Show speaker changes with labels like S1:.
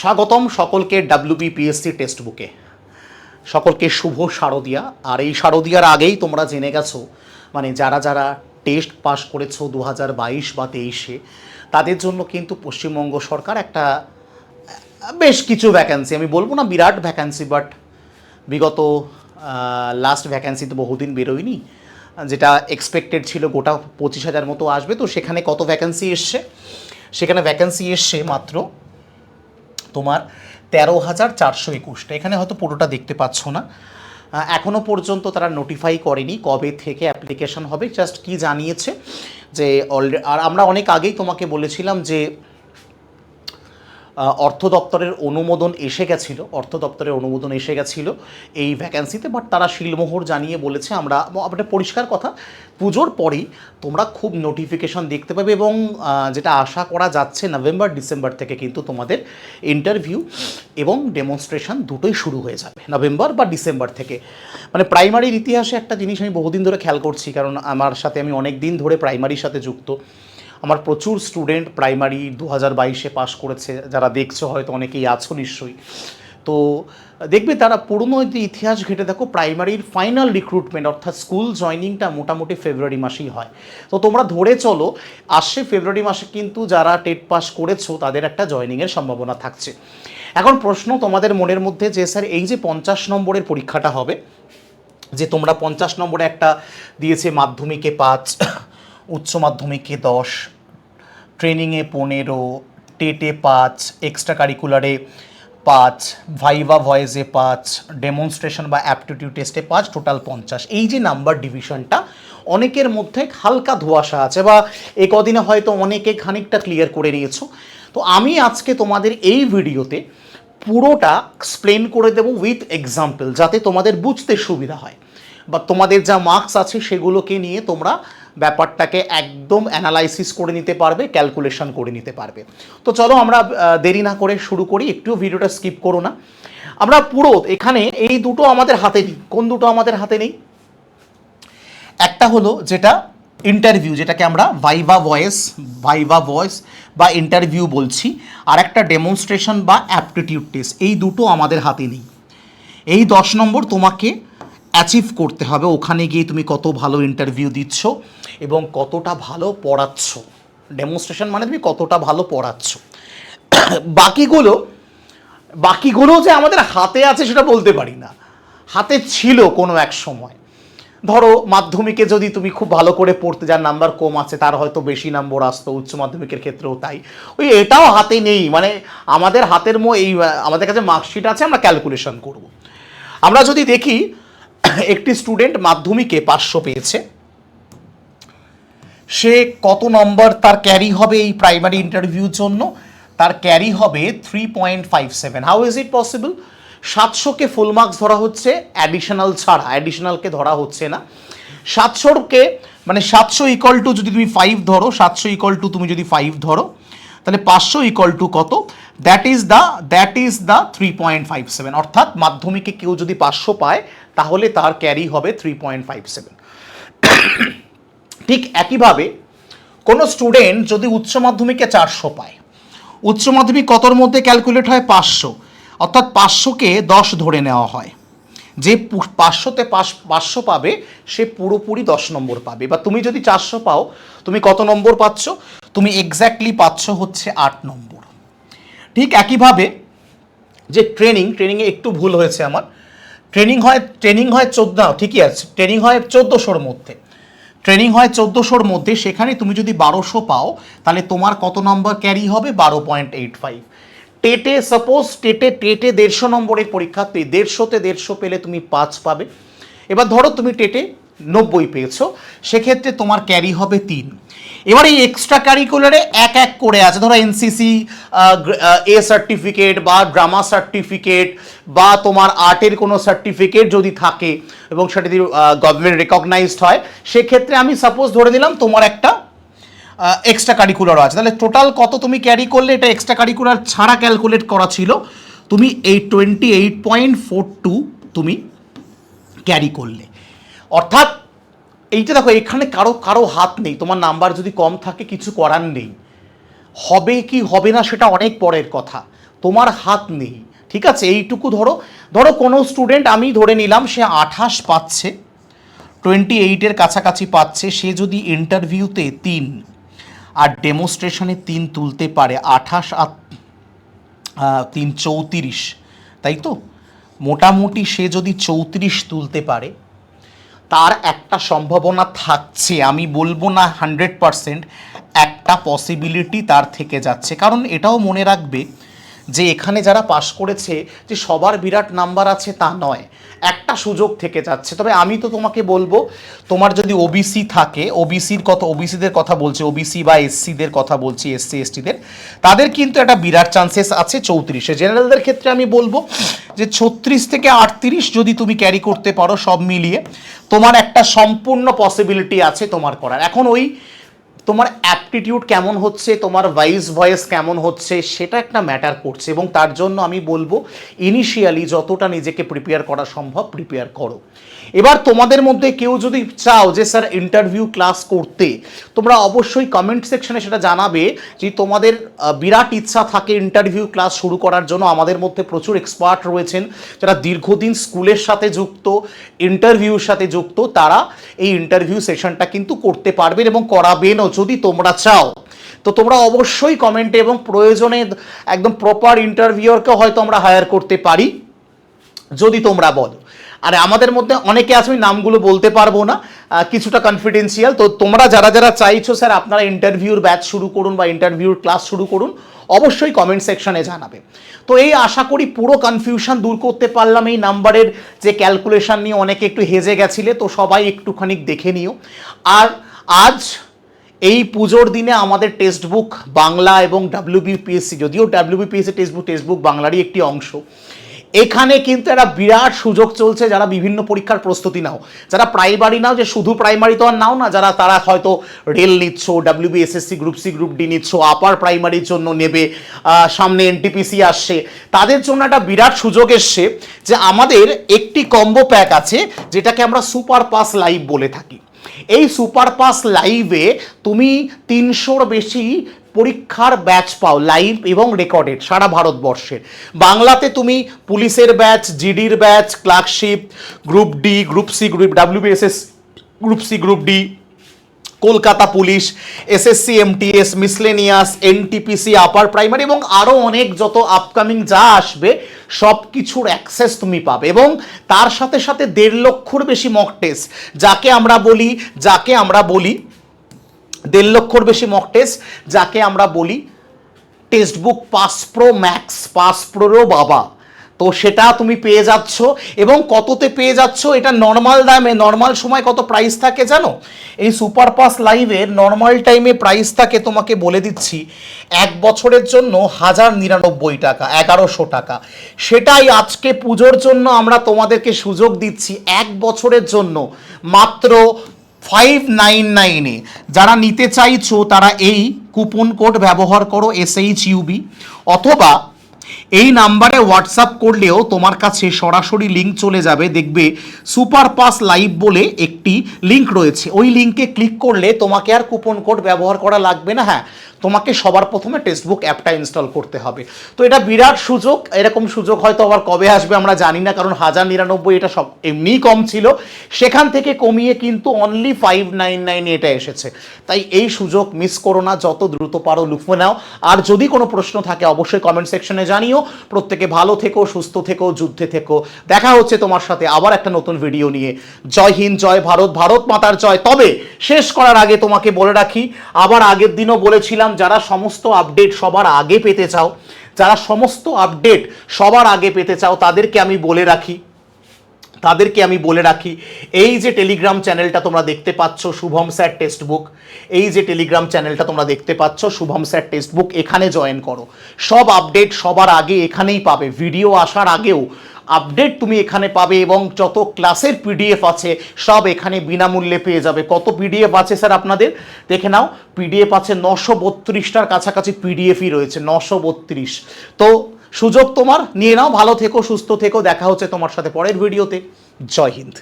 S1: স্বাগতম সকলকে WBPSC text বুকে সকলকে শুভ শারদিয়া। আর এই শারদিয়ার আগেই তোমরা জেনে গেছো মানে যারা যারা টেস্ট পাস করেছ দু হাজার বাইশ বা তেইশে, তাদের জন্য কিন্তু পশ্চিমবঙ্গ সরকার একটা বেশ কিছু ভ্যাকেন্সি আমি বলব না বিরাট ভ্যাকেন্সি বাট বিগত লাস্ট ভ্যাকেন্সি তো বহুদিন বেরোয়নি, যেটা এক্সপেক্টেড ছিল গোটা পঁচিশ হাজার মতো আসবে। তো সেখানে কত ভ্যাকেন্সি এসছে? সেখানে ভ্যাকেন্সি এসছে মাত্র তোমার তেরো হাজার চারশো একুশটা। এখানে হয়তো পুরোটা দেখতে পাচ্ছ না। এখনও পর্যন্ত তারা নোটিফাই করেনি কবে থেকে অ্যাপ্লিকেশন হবে। জাস্ট কি জানিয়েছে যে অলরে আর আমরা অনেক আগেই তোমাকে বলেছিলাম যে অর্থ দপ্তরের অনুমোদন এসে গেছিল, অর্থ দপ্তরের অনুমোদন এসে গেছিল এই ভ্যাকেন্সিতে বাট তারা শিলমোহর জানিয়ে বলেছে, আমরা একটা পরিষ্কার কথা, পুজোর পরেই তোমরা খুব নোটিফিকেশন দেখতে পাবে এবং যেটা আশা করা যাচ্ছে নভেম্বর ডিসেম্বর থেকে কিন্তু তোমাদের ইন্টারভিউ এবং ডেমনস্ট্রেশন দুটোই শুরু হয়ে যাবে নভেম্বর বা ডিসেম্বর থেকে। মানে প্রাইমারির ইতিহাসে একটা জিনিস আমি বহুদিন ধরে খেয়াল করছি, কারণ আমার সাথে আমি অনেক দিন ধরে প্রাইমারির সাথে যুক্ত। আমার প্রচুর স্টুডেন্ট প্রাইমারি দু হাজার বাইশে পাশ করেছে, যারা দেখছ হয়তো অনেকেই আছো নিশ্চয়ই। তো দেখবে তারা পুরনো ইতিহাস ঘেটে, দেখো প্রাইমারির ফাইনাল রিক্রুটমেন্ট অর্থাৎ স্কুল জয়নিংটা মোটামুটি ফেব্রুয়ারি মাসেই হয়। তো তোমরা ধরে চলো, আসছে ফেব্রুয়ারি মাসে কিন্তু যারা টেট পাস করেছ, তাদের একটা জয়নিংয়ের সম্ভাবনা থাকছে। এখন প্রশ্ন তোমাদের মনের মধ্যে যে, স্যার, এই যে পঞ্চাশ নম্বরের পরীক্ষাটা হবে, যে তোমরা পঞ্চাশ নম্বরে একটা দিয়েছে মাধ্যমিকে পাঁচ উচ্চ মাধ্যমিকে দশ, ট্রেনিংয়ে পনেরো, টেটে পাঁচ এক্সট্রা কারিকুলারে পাঁচ ভাইভা ভয়েসে পাঁচ ডেমনস্ট্রেশন বা অ্যাপটিটিউড টেস্টে পাঁচ টোটাল পঞ্চাশ। এই যে নাম্বার ডিভিশনটা অনেকের মধ্যে হালকা ধোঁয়াশা আছে বা এ কদিনে হয়তো অনেকে খানিকটা ক্লিয়ার করে নিয়েছো। তো আমি আজকে তোমাদের এই ভিডিওতে পুরোটা এক্সপ্লেন করে দেবো উইথ এক্সাম্পল যাতে তোমাদের বুঝতে সুবিধা হয়। বা তোমাদের যা মার্কস আছে সেগুলোকে নিয়ে তোমরা ব্যাপারটাকে একদম অ্যানালাইসিস করে নিতে পারবে ক্যালকুলেশন করে নিতে পারবে। তো চলো আমরা দেরি না করে শুরু করি একটু ভিডিওটা স্কিপ করো না। আমরা পুরো এখানে এই দুটো আমাদের হাতে নেই। কোন দুটো আমাদের হাতে নেই? একটা হলো যেটা ইন্টারভিউ যেটাকে আমরা ভাইভা ভয়েস ভাইভা ভয়েস বা ইন্টারভিউ বলছি, আর একটা ডেমনস্ট্রেশন বা অ্যাপটিটিউড টেস্ট এই দুটো আমাদের হাতে নেই। এই দশ নম্বর তোমাকে অ্যাচিভ করতে হবে। ওখানে গিয়ে তুমি কত ভালো ইন্টারভিউ দিচ্ছ এবং কতটা ভালো পড়াচ্ছ। ডেমনস্ট্রেশন মানে তুমি কতটা ভালো পড়াচ্ছ। বাকিগুলো বাকিগুলো যে আমাদের হাতে আছে সেটা বলতে পারি না। হাতে ছিল কোনো এক সময়। ধরো, মাধ্যমিকে যদি তুমি খুব ভালো করে পড়তে, যার নাম্বার কম আছে, তার হয়তো বেশি নম্বর আসতো, উচ্চ মাধ্যমিকের ক্ষেত্রেও তাই। ওই এটাও হাতে নেই। মানে আমাদের হাতের মো এই, আমাদের কাছে মার্কশিট আছে, আমরা ক্যালকুলেশন করব। আমরা যদি দেখি একটি স্টুডেন্ট মাধ্যমিকে পাঁচশো পেয়েছে। সে কত নম্বর তার ক্যারি হবে এই প্রাইমারি ইন্টারভিউর জন্য? তার ক্যারি হবে three point five seven how is it possible সাতশোকে full marks ধরা হচ্ছে অ্যাডিশনাল ছাড়া অ্যাডিশনালকে ধরা হচ্ছে না। সাতশোকে মানে সাতশো ইকল টু যদি তুমি ফাইভ ধরো, সাতশো ইকল টু তুমি যদি ফাইভ ধরো, তাহলে পাঁচশো ইকল টু কত? That is the that is the three point five seven অর্থাৎ মাধ্যমিকে কেউ যদি পাঁচশো পায়, তাহলে তার ক্যারি হবে থ্রি পয়েন্ট ফাইভ সেভেন ঠিক একইভাবে কোনো স্টুডেন্ট যদি উচ্চ মাধ্যমিকে চারশো পায়, উচ্চ মাধ্যমিক কতর মধ্যে ক্যালকুলেট হয়? পাঁচশো। অর্থাৎ পাঁচশোকে দশ ধরে নেওয়া হয়। যে পাঁচশোতে পাঁচ পাঁচশো পাবে, সে পুরোপুরি দশ নম্বর পাবে। বা তুমি যদি চারশো পাও, তুমি কত নম্বর পাচ্ছ? তুমি এক্স্যাক্টলি পাচ্ছ হচ্ছে আট নম্বর। ঠিক একইভাবে যে ট্রেনিং ট্রেনিংয়ে একটু ভুল হয়েছে আমার। ট্রেনিং হয় ট্রেনিং হয় চোদ্দ ঠিকই আছে। ট্রেনিং হয় চোদ্দোশোর মধ্যে। ট্রেনিং হয় চোদ্দোশোর মধ্যে, সেখানে তুমি যদি বারোশো পাও, তাহলে তোমার কত নম্বর ক্যারি হবে? বারো পয়েন্ট এইট ফাইভ। টেটে সাপোজ টেটে টেটে দেড়শো নম্বরের পরীক্ষাতে দেড়শোতে দেড়শো পেলে তুমি পাঁচ পাবে। এবার ধরো তুমি টেটে নব্বই পেয়েছ, সেক্ষেত্রে তোমার ক্যারি হবে তিন। এবার এই এক্সট্রা কারিকুলারে এক এক করে আছে, ধরো এনসিসি এ সার্টিফিকেট বা ড্রামা সার্টিফিকেট বা তোমার আর্টের কোনো সার্টিফিকেট যদি থাকে এবং সেটা যদি গভর্নমেন্ট রেকগনাইজড হয়, সেক্ষেত্রে আমি সাপোজ ধরে দিলাম তোমার একটা এক্সট্রা কারিকুলারও আছে। তাহলে টোটাল কত তুমি ক্যারি করলে? এটা এক্সট্রা কারিকুলার ছাড়া ক্যালকুলেট করা ছিল। তুমি এই twenty eight point four two তুমি ক্যারি করলে। অর্থাৎ এইটা দেখো, এখানে কারও কারও হাত নেই, তোমার নাম্বার যদি কম থাকে, কিছু করার নেই। হবে কি হবে না সেটা অনেক পরের কথা। তোমার হাত নেই, ঠিক আছে? এইটুকু ধরো। ধরো কোনো স্টুডেন্ট আমি ধরে নিলাম, সে আঠাশ পাচ্ছে টোয়েন্টি এইটের কাছাকাছি পাচ্ছে, সে যদি ইন্টারভিউতে তিন আর ডেমোস্ট্রেশনে তিন তুলতে পারে, আঠাশ আর তিন চৌত্রিশ, তাই তো? মোটামুটি সে যদি চৌত্রিশ তুলতে পারে তার একটা সম্ভাবনা থাকছে, আমি বলব না হান্ড্রেড পারসেন্ট একটা পসিবিলিটি তার থেকে যাচ্ছে। কারণ এটাও মনে রাখবে যে এখানে যারা পাশ করেছে, যে সবার বিরাট নাম্বার আছে তা নয়। একটা সুযোগ থেকে যাচ্ছে। তবে আমি তো তোমাকে বলব, তোমার যদি ওবিসি থাকে ওবিসির কথা ওবিসিদের কথা বলছি ওবিসি বা এসসিদের কথা বলছি এসসি এসটিদের তাদের কিন্তু একটা বিরাট চান্সেস আছে চৌত্রিশে। জেনারেলদের ক্ষেত্রে আমি বলব যে ছত্রিশ থেকে আটত্রিশ যদি তুমি ক্যারি করতে পারো সব মিলিয়ে, তোমার একটা সম্পূর্ণ পসিবিলিটি আছে তোমার করার। এখন ওই তোমার অ্যাপটিটিউড কেমন হচ্ছে, তোমার ভয়েস ভয়েস কেমন হচ্ছে, সেটা একটা ম্যাটার করছে এবং তার জন্য আমি বলব ইনিশিয়ালি যতটা নিজেকে প্রিপেয়ার করা সম্ভব প্রিপেয়ার করো। এবার তোমাদের মধ্যে কেউ যদি চাও যে, স্যার ইন্টারভিউ ক্লাস করতে, তোমরা অবশ্যই কমেন্ট সেকশনে সেটা জানাবে যে, তোমাদের বিরাট ইচ্ছা থাকে ইন্টারভিউ ক্লাস শুরু করার জন্য। আমাদের মধ্যে প্রচুর এক্সপার্ট রয়েছেন যারা দীর্ঘদিন স্কুলের সাথে যুক্ত ইন্টারভিউর সাথে যুক্ত, তারা এই ইন্টারভিউ সেশনটা কিন্তু করতে পারবেন এবং করাবেনও। যদি তোমরা চাও, তো তোমরা অবশ্যই কমেন্টে এবং প্রয়োজনে একদম প্রপার ইন্টারভিউরকে হয়তো আমরা হায়ার করতে পারি, যদি তোমরা বলো। আর আমাদের মধ্যে অনেকে আছে, আমি নামগুলো বলতে পারব না কিছুটা কনফিডেন্সিয়াল তো তোমরা যারা যারা চাইছো স্যার আপনারা ইন্টারভিউর ব্যাচ শুরু করুন বা ইন্টারভিউর ক্লাস শুরু করুন, অবশ্যই কমেন্ট সেকশনে জানাবে। তো এই আশা করি পুরো কনফিউশন দূর করতে পারলাম এই নাম্বারের যে ক্যালকুলেশন নিয়ে অনেকে একটু হেজে গেছিলে, তো সবাই একটুখানি দেখে নিও। আর আজ এই পুজোর দিনে আমাদের টেক্সট বুক বাংলা এবং ডাব্লিউবিপিএসসি যদিও WBPSC text book text book বাংলারই একটি অংশ, এখানে কিন্তু একটা বিরাট সুযোগ চলছে যারা বিভিন্ন পরীক্ষার প্রস্তুতি নাও। যারা প্রাইমারি নাও, যে শুধু প্রাইমারি তো আর নাও না, যারা তারা হয়তো রেল নিচ্ছ WBSSC group C group D নিচ্ছ আপার প্রাইমারির জন্য নেবে সামনে এনটিপিসি আসছে। তাদের জন্য একটা বিরাট সুযোগ এসছে যে আমাদের একটি কম্বো প্যাক আছে, যেটাকে আমরা সুপার পাস লাইভ বলে থাকি। এই সুপার পাস লাইভে তুমি তিনশোর বেশি পরীক্ষার ব্যাচ পাও লাইভ এবং রেকর্ডেড সারা ভারতবর্ষের। বাংলাতে তুমি পুলিশের batch জিডির batch clerkship group D group C group WBSS group C group D Kolkata police SSC MTS miscellaneous NTPC upper primary এবং আরও অনেক যত আপকামিং যা আসবে সব কিছুর অ্যাক্সেস তুমি পাবে এবং তার সাথে সাথে দেড় লক্ষর বেশি মক টেস্ট যাকে আমরা বলি, যাকে আমরা বলি, দেড় লক্ষর বেশি মক টেস্ট যাকে আমরা বলি text book pass pro max pass প্রোরও বাবা। তো সেটা তুমি পেয়ে যাচ্ছ এবং কততে পেয়ে যাচ্ছ এটা নর্মাল দামে নর্মাল সময় কত প্রাইস থাকে জানো? এই সুপার পাস লাইভের নর্মাল টাইমে প্রাইস থাকে তোমাকে বলে দিচ্ছি, এক বছরের জন্য হাজার নিরানব্বই টাকা, এগারোশো টাকা। সেটাই আজকে পুজোর জন্য আমরা তোমাদেরকে সুযোগ দিচ্ছি এক বছরের জন্য, মাত্র ফাইভ নাইন নাইনে যারা নিতে চাইছো তারা এই কুপন কোড ব্যবহার করো এসএইচ ইউবি অথবা এই নাম্বারে হোয়াটসঅ্যাপ করলেও তোমার কাছে সরাসরি লিঙ্ক চলে যাবে। দেখবে সুপার পাস লাইভ বলে একটি লিঙ্ক রয়েছে। ওই লিঙ্কে ক্লিক করলে তোমাকে আর কুপন কোড ব্যবহার করা লাগবে না। হ্যাঁ তোমাকে সবার প্রথমে টেক্সটবুক অ্যাপটা ইনস্টল করতে হবে। তো এটা বিরাট সুযোগ, এরকম সুযোগ হয়তো আবার কবে আসবে আমরা জানি না, কারণ হাজার নিরানব্বই এটা সব এমনিই কম ছিল। সেখান থেকে কমিয়ে কিন্তু অনলি ফাইভ নাইন নাইনে এটা এসেছে। তাই এই সুযোগ মিস করো না, যত দ্রুত পারো লুফে নাও। আর যদি কোনো প্রশ্ন থাকে, অবশ্যই কমেন্ট সেকশনে জানিও। প্রত্যেকে ভালো থেকো, সুস্থ থেকো, যুদ্ধে থেকো। দেখা হচ্ছে তোমার সাথে আবার একটা নতুন ভিডিও নিয়ে। জয় হিন্দ, জয় ভারত ভারত মাতার জয়। তবে শেষ করার আগে তোমাকে বলে রাখি, আবার আগের দিনও বলেছিলাম, যারা সমস্ত আপডেট সবার আগে পেতে চাও, যারা সমস্ত আপডেট সবার আগে পেতে চাও, তাদেরকে আমি বলে রাখি, তাদেরকে আমি বলে রাখি, এই যে টেলিগ্রাম চ্যানেলটা তোমরা দেখতে পাচ্ছ, শুভম স্যার টেক্সট বুক এই যে টেলিগ্রাম চ্যানেলটা তোমরা দেখতে পাচ্ছ, শুভম স্যার টেক্সট বুক এখানে জয়েন করো। সব আপডেট সবার আগে এখানেই পাবে। ভিডিও আসার আগেও আপডেট তুমি এখানে পাবে এবং যত ক্লাসের পিডিএফ আছে, সব এখানে বিনামূল্যে পেয়ে যাবে। কত পিডিএফ আছে স্যার আপনাদের? দেখে নাও, পিডিএফ আছে নশো বত্রিশটার কাছাকাছি পিডিএফই রয়েছে, নশো বত্রিশ। তো সুযোগ তোমার, নিয়ে নাও, ভালো থেকো, সুস্থ থেকো, দেখা হচ্ছে তোমার সাথে পরের ভিডিওতে। জয় হিন্দ।